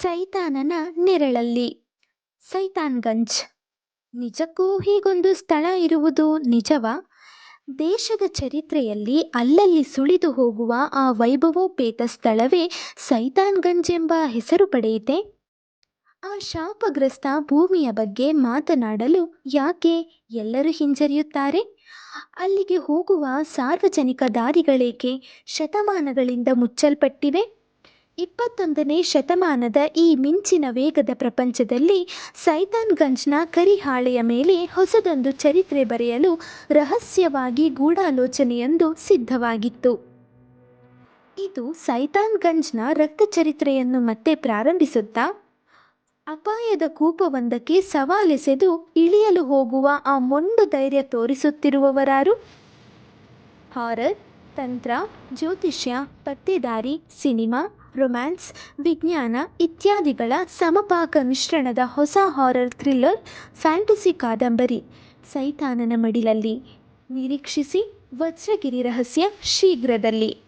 ಸೈತಾನನ ನೆರಳಲ್ಲಿ. ಸೈತಾನ್ಗಂಜ್. ನಿಜಕ್ಕೂ ಹೀಗೊಂದು ಸ್ಥಳ ಇರುವುದು ನಿಜವ? ದೇಶದ ಚರಿತ್ರೆಯಲ್ಲಿ ಅಲ್ಲಲ್ಲಿ ಸುಳಿದು ಹೋಗುವ ಆ ವೈಭವೋಪೇತ ಸ್ಥಳವೇ ಸೈತಾನ್ಗಂಜ್ ಎಂಬ ಹೆಸರು ಪಡೆಯಿತೆ? ಆ ಶಾಪಗ್ರಸ್ತ ಭೂಮಿಯ ಬಗ್ಗೆ ಮಾತನಾಡಲು ಯಾಕೆ ಎಲ್ಲರೂ ಹಿಂಜರಿಯುತ್ತಾರೆ? ಅಲ್ಲಿಗೆ ಹೋಗುವ ಸಾರ್ವಜನಿಕ ದಾರಿಗಳೇಕೆ ಶತಮಾನಗಳಿಂದ ಮುಚ್ಚಲ್ಪಟ್ಟಿವೆ? ಇಪ್ಪತ್ತೊಂದನೇ ಶತಮಾನದ ಈ ಮಿಂಚಿನ ವೇಗದ ಪ್ರಪಂಚದಲ್ಲಿ ಸೈತಾನ್ಗಂಜ್ನ ಕರಿಹಾಳೆಯ ಮೇಲೆ ಹೊಸದೊಂದು ಚರಿತ್ರೆ ಬರೆಯಲು ರಹಸ್ಯವಾಗಿ ಗೂಢಾಲೋಚನೆಯೊಂದು ಸಿದ್ಧವಾಗಿತ್ತು. ಇದು ಸೈತಾನ್ಗಂಜ್ನ ರಕ್ತಚರಿತ್ರೆಯನ್ನು ಮತ್ತೆ ಪ್ರಾರಂಭಿಸುತ್ತಾ, ಅಪಾಯದ ಕೂಪವೊಂದಕ್ಕೆ ಸವಾಲೆಸೆದು ಇಳಿಯಲು ಹೋಗುವ ಆ ಮೊಂಡು ಧೈರ್ಯ ತೋರಿಸುತ್ತಿರುವವರಾರು? ಹಾರರ್, ತಂತ್ರ, ಜ್ಯೋತಿಷ್ಯ, ಪತ್ತೇದಾರಿ, ಸಿನಿಮಾ ರೊಮ್ಯಾನ್ಸ್ ವಿಜ್ಞಾನ ಇತ್ಯಾದಿಗಳ ಸಮಪಾಕ ಮಿಶ್ರಣದ ಹೊಸ ಹಾರರ್ ಥ್ರಿಲ್ಲರ್ ಫ್ಯಾಂಟಸಿ ಕಾದಂಬರಿ. ಸೈತಾನನ ಮಡಿಲಲ್ಲಿ. ನಿರೀಕ್ಷಿಸಿ ವಜ್ರಗಿರಿ ರಹಸ್ಯ ಶೀಘ್ರದಲ್ಲಿ.